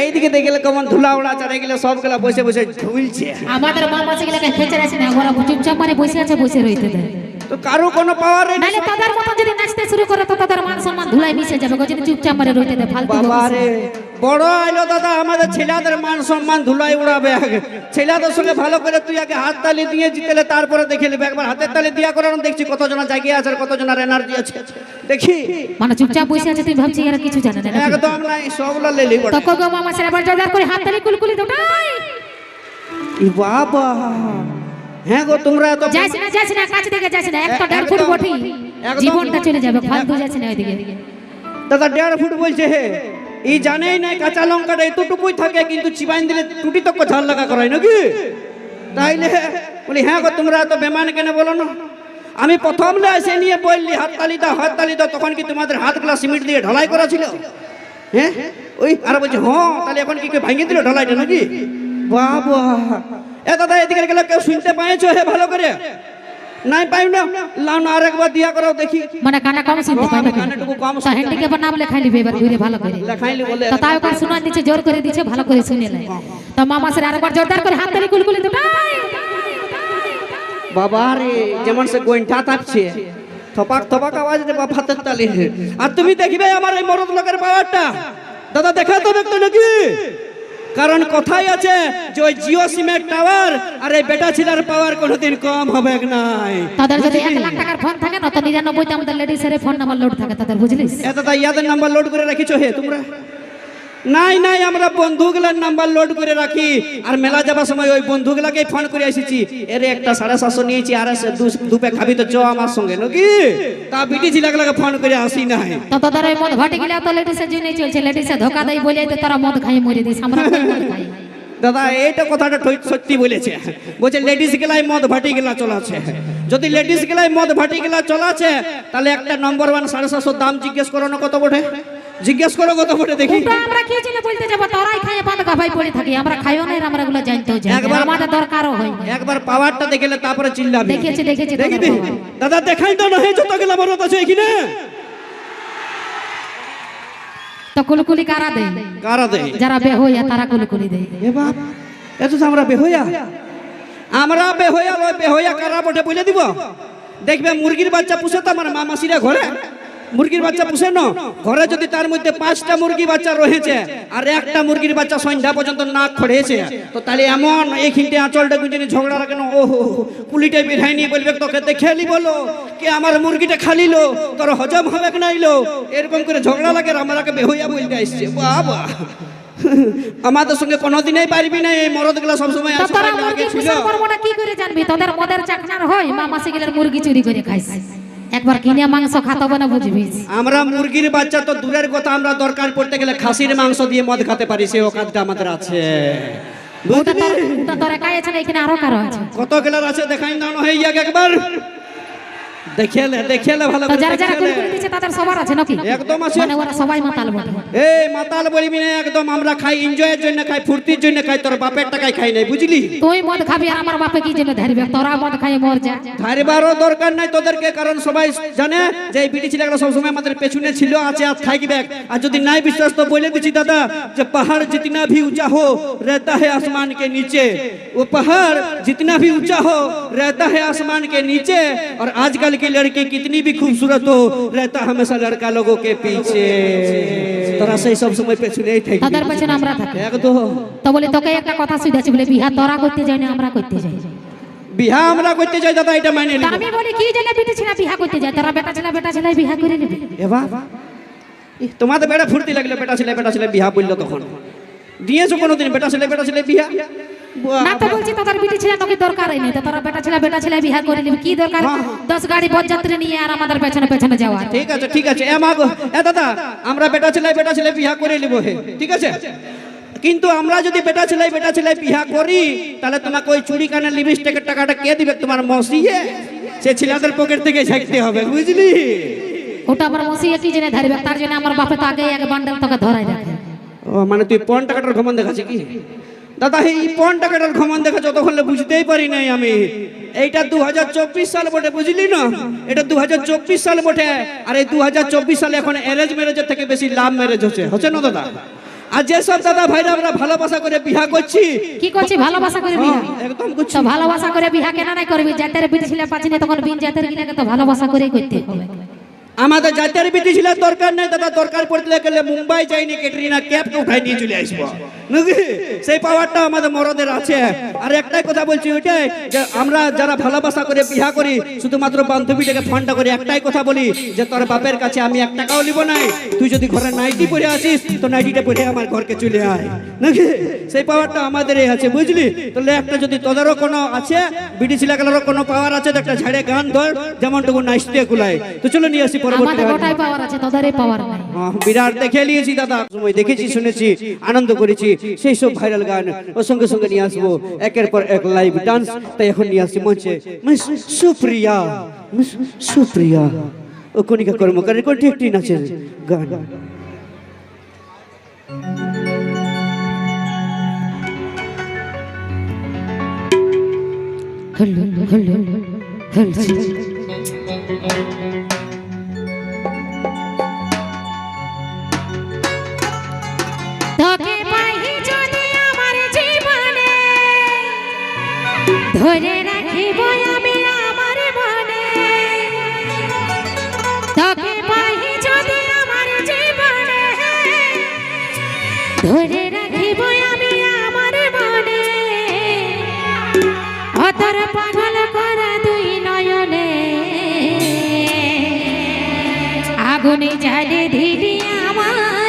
এইদিকে দেখলে কেমন ধুলা উড়া চারে গেলে সবগুলা বসে বসে ঝুলছে। আমাদের মা মাসে গেলে খেচে আছে না ওরা চুপচাপ মানে বসে আছে, বসে রইতে দেয়। তো কারও কোনো পাওয়ার নাহলে তাদের মতো যদি নাচতে শুরু করে তো তাদের মান সম্মান ধুলাই মিশে যাবে যদি চুপচাপ মানে রইতে দেয় ফালতু বাবা বকছে। রে বড় আইলো দাদা আমাদের ছেলেদের মান সম্মান ধুলাই উড়াবে আগে। ছেলেদের সঙ্গে ভালো করে তুই আগে হাত তালি দিয়ে জিতেলে তারপরে দেখে নেবে। একবার হাতের তালি দিয়া করে দেখছি কতজনা জায়গায় আছে আর কতজনের এনার্জি আছে। দেখি। মানে চুপচাপ বসে আছে তুই ভাবছি এরা কিছু জানে না একদম নাই সবগুলা লেলি বড় তো কো গো মামা সেরা বাজার করে হাত তালি কুলকুলি দোটাই ই বাবা। হ্যাঁ গো তোমরা এত যাস না যাস না কাছে থেকে যাস না একটা দেড় ফুট বটি। জীবনটা চলে যাবে ফালতু যাস না ওইদিকে দাদা দেড় ফুট বলছে হে। ই জানেই না কাঁচা লঙ্কাটা এতটুকুই থাকে কিন্তু চিবাইন দিলে টুটি তক ঝাল লাগা করাই নাকি? তাইলে বলি হ্যাঁ গো তোমরা এত বেমান কেন বলো না? আমি প্রথম না এসে নিয়ে বললি হাত তালি দাও হাত তালি দাও তখন কি তোমাদের হাত হাতগুলা সিমেন্ট দিয়ে ঢালাই করা ছিল? হ্যাঁ ওই আর বলছে হ্যাঁ তাহলে এখন কি কেউ ভাঙে দিল ঢালাইটা নাকি? বাবা এ দাদা এদিকে গেলে কেউ শুনতে পাইছো? হে ভালো করে। নাই পাই না। লাউ না আরেকবার দিয়া করো দেখি। মানে কানা কম শুনতে পাই কম তো হ্যান্ডিকে নাম লেখাই লিবে এবার ঘুরে ভালো করে। লেখাইলি বলে তো তাই শোনা দিচ্ছে জোর করে দিচ্ছে ভালো করে শুনে তো মামা আরেকবার জোরদার করে হাত তালি কুলকুলি বাবা রে যেমন সে গোইঠা তাপছে। থপাক থপাক আওয়াজ রে বাবা হাতের তালি। আর তুমি দেখবে আমার এই মরদ লোকের পাওয়ারটা দাদা দেখা তো দেখতো নাকি? কারণ কথাই আছে যে ওই জিও সিমের টাওয়ার আর এই বেটা ছিলার পাওয়ার কোনোদিন কম হবে নাই? তাদের যদি এক লাখ টাকার ফোন থাকে না তো নিরানব্বইতে আমাদের লেডিসের ফোন নাম্বার লোড থাকে তাদের বুঝলিস? এটা তো ইয়াদের নাম্বার লোড করে রাখিছো হে তোমরা? নাই নাই আমরা বন্ধুগুলার নাম্বার লোড করে রাখি। আর মেলা যাবার সময় ওই বন্ধুগুলাকে ফোন করে এসেছি। এর একটা সাড়ে সাতশো নিয়েছি আর দুপে খাবি তো চ আমার সঙ্গে নাকি? তা বিটি ছিলাগুলাকে ফোন করে আসি নাই। তো ওই মদ ঘটে গেলে তো লেডিসের জন্যই চলছে। লেডিসে ধোকা দেয় বলে তো তারা মদ খাই মরে দিস আমরা মদ খাই। দাদা এইটা কথাটা সত্যি বলেছে। বলছে লেডিস গেলাই মদ ভাটি গেলা চলাছে। যদি লেডিস গেলাই মদ ভাটি গেলা চলাছে তাহলে একটা নম্বর ওয়ান সাড়ে সাতশো দাম জিজ্ঞেস করো না কত বটে? জিজ্ঞেস করো কত বটে দেখি। ওটা আমরা কি জন্য বলতে যাব? তোরাই খাই বাদ গাভাই পড়ে থাকি। আমরা খাইও না আমরা এগুলো জানতেও জানি একবার- আমাদের দরকারও হয় একবার পাওয়ারটা দেখলে তারপরে চিল্লাবি। দেখেছি দেখেছি দেখি তোদের দি বাবা। দাদা দেখাই তো না যত গেলা মরত আছে এখানে। তো কুলকুলি কারা দেয়? কারা দেয়? যারা বে হইয়া তারা কুলকুলি দেয়। এ বাপ এত আমরা বেহইয়া। আমরা বেহইয়া লয় বেহইয়া কারা বটে বলে দিব? দেখবে মুরগির বাচ্চা পুষে তো আমার মা মাসিরা ঘরে। মুরগির বাচ্চা পুষে না ঘরে যদি তার মধ্যে পাঁচটা মুরগি বাচ্চা রয়েছে আর একটা মুরগির বাচ্চা সন্ধ্যা পর্যন্ত নাক খড়েছে তো তাহলে এমন এইখানটা আঁচলটা গুঁজে ঝগড়া রাখেন ও পুলিটাই বেড়াই নিয়ে বলবে তোকে দেখে নি বলো কে আমার মুরগিটা খালিলো তোর হজম হবে নাইলো এরকম করে ঝগড়া লাগে আর আমরাকে বেহইয়া বলতে আসছে। বাবা আমাদের সঙ্গে কোনোদিনই পারবি না এই মরদগুলা সবসময় কি করে জানবি? তোদের মদের চাকনার হয় মা মাসি গেলে মুরগি চুরি করে খাইস। একবার কিনে মাংস খাতে হবে না বুঝবি? আমরা মুরগির বাচ্চা তো দূরের কথা আমরা দরকার পড়তে গেলে খাসির মাংস দিয়ে মদ খেতে পারি সে ওখানটা আমাদের আছে। ওটা বুঝলি? তোর একাই আছে না এখানে আরও কারও আছে? কত গেলার আছে দেখাই না হয়ে যাক একবার। দেখিয়েলে দেখিয়েলে ভালো তো করে যারা যারা দেখিয়েলে। কুলকুলি দিচ্ছে তাদের সবার আছে নাকি একদম আছে। মানে ওরা সবাই মাতাল বটে এই মাতাল বলবি না একদম আমরা খাই এনজয়ের জন্য খাই ফুর্তির জন্য খাই তোর বাপের টাকায় খাই নাই বুঝলি তুই মদ খাবি আর আমার বাপে কি জন্য ধরবে তোরা মদ খাই মর যা ধারবারও দরকার নাই তোদেরকে কারণ সবাই জানে যে এই বিটি ছেলেগুলো সবসময় আমাদের পেছনে ছিল আছে আর থাকবে আর যদি নাই বিশ্বাস তো বলে দিচ্ছি দাদা যে पहाड़ जितना भी ऊंचा हो रहता है आसमान के नीचे वो पहाड़ जितना भी ऊंचा हो रहता है आसमान के नीचे और आजकल की लड़की कितनी भी खूबसूरत हो रहता हमेशा लड़का लोगों के पीछे তোরা সেই সব সময় পেছনেই থাকবি তাদের পেছনে আমরা থাকি একদম তো বলি তোকে একটা কথা শুনেছি বলে বিহা তোরা করতে যাই না আমরা করতে যাই বিহা আমরা করতে যাই দাদা এটা মাইনে তা নিব আমি বলি কি জন্য বিটি ছিল বিহা করতে যায় তোরা বেটা ছেলে বেটা ছেলে বিহা করে নেবে এবার ইহ, তোমাদের বেড়া ফুর্তি লাগলো বেটা ছেলে বেটা ছেলে বিহা বললো তখন দিয়েছো কোনোদিন বেটা ছেলে বেটা ছেলে বিহা বাহ, না তো বলছি তোদের বিটি ছেলে তোকে দরকারই নেই তো তোরা বেটা ছেলে বেটা ছেলে বিহা করে নেবে কি দরকার? দশ গাড়ি বরযাত্রী নিয়ে আর আমাদের পেছনে পেছনে যাওয়া। ঠিক আছে ঠিক আছে। এ মাগো এ দাদা আমরা বেটা ছেলে বেটা ছেলে বিহা করে নিব হে। ঠিক আছে? কিন্তু আমরা যদি বেটা ছেলে বেটা ছেলে বিহা করি তাহলে তোমাকে ওই চুরি কানের লিপস্টিকের টাকাটা কে দিবে? তোমার মসিয়ে সে ছেলেদের পকেট থেকে ঝাঁকতে হবে বুঝলি? ওটা আমার মসিয়ে কি জন্য ধরবে? তার জন্য আমার বাপে তো আগে এক বান্ডেল তোকে ধরাই রাখে। ও মানে তুই পন টাকাটার ঘমন দেখাচ্ছে কি? দাদা এই পন টাকাটার ঘমন দেখা যতক্ষণ বুঝতেই পারি নাই আমি। এইটা দু সাল বটে বুঝলি না? এটা দু সাল বটে। আর এই দুহাজার চব্বিশ সালে এখন অ্যারেঞ্জ ম্যারেজের থেকে বেশি লাভ ম্যারেজ হচ্ছে। হচ্ছে না দাদা? আর যেসব দাদা ভাইরা আমরা ভালোবাসা করে বিহা করছি কি করছি? ভালোবাসা করে বিয়া? হ্যাঁ, একদম করছি। ভালোবাসা করে বিয়া কেন নাই করবি? জাতের বিটি ছিল পাচ্ছি না তখন বিন জাতের গিলাকে তো ভালোবাসা করেই করতে হবে। আমাদের জাতের বিটি ছিল, দরকার নেই দাদা, দরকার পড়লে গেলে মুম্বাই যাইনি, ক্যাটরিনা ক্যাবকে উঠাই নিয়ে চলে আসব। সেই পাওয়ারটা আমাদের মরদের আছে। আর একটাই কথা বলছি ওইটাই, যে আমরা যারা ভালোবাসা করে বিহা করি, শুধুমাত্র বান্ধবীটাকে ফোনটা করে, একটাই কথা বলি, যে তোর বাপের কাছে আমি এক টাকাও নিব নাই। তুই যদি ঘরে নাইটি পরে আসিস, তো নাইটিটা পরে আমার ঘরকে চলে আয়। নাকি? সেই পাওয়ারটা আমাদেরই আছে, বুঝলি? তাহলে একটা যদি তোদেরও কোনো আছে, বিটি ছিলাগুলোরও কোনো পাওয়ার আছে, তো একটা ঝাড়ে গান ধর, যেমনটুকু নাইসতে কুলায়। তো চলো নিয়ে আসি পরবর্তী আমাদের গান। পাওয়ার আছে তোদেরই পাওয়ার নাই। বিরাট দেখে নিয়েছি দাদা। সময় দেখেছি শুনেছি আনন্দ করেছি। সেই সব ভাইরাল গান ও সঙ্গে সঙ্গে নিয়ে আসব। একের পর এক লাইভ ডান্স তাই এখন নিয়ে আসছি মঞ্চে। Miss Supriya miss Supriya. ও কণিকা কর্মকারের কোনটি একটি নাচের গান। হল হল হল তোকে আগুনে জ্বালে দিবি আমার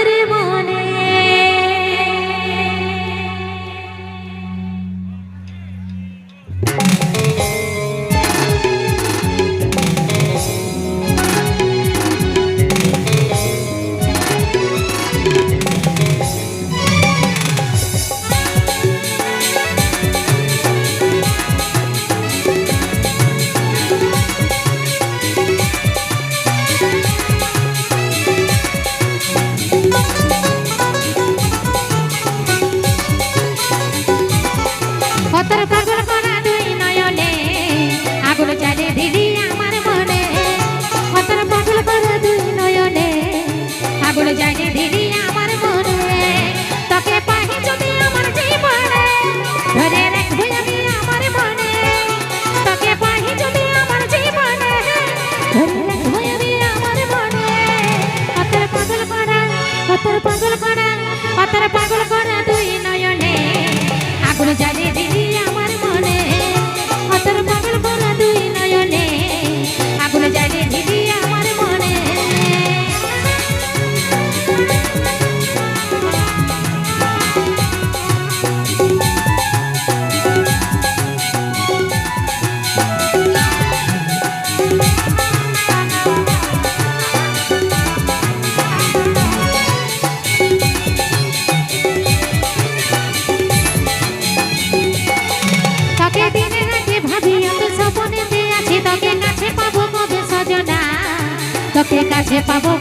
favor.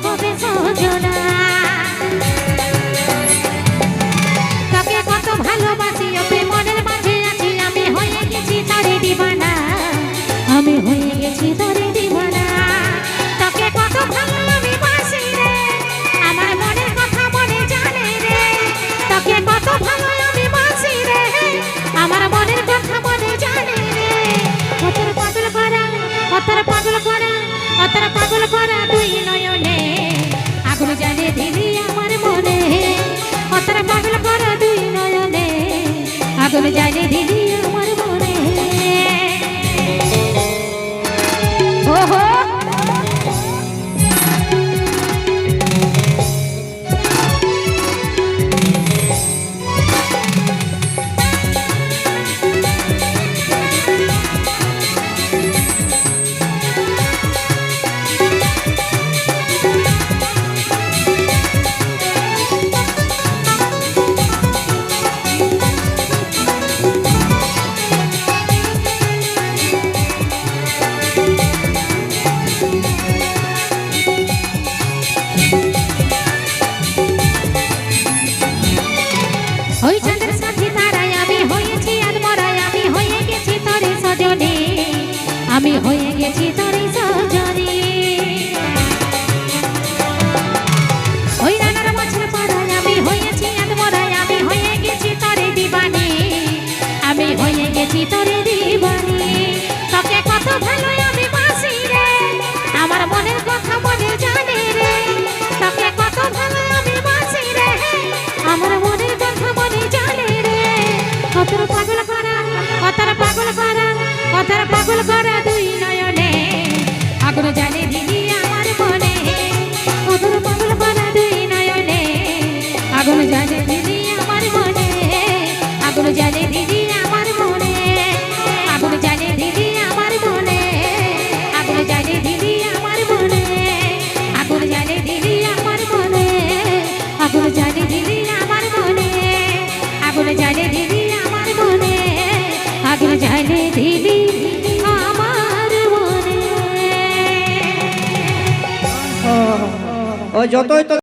পাগল যতই তো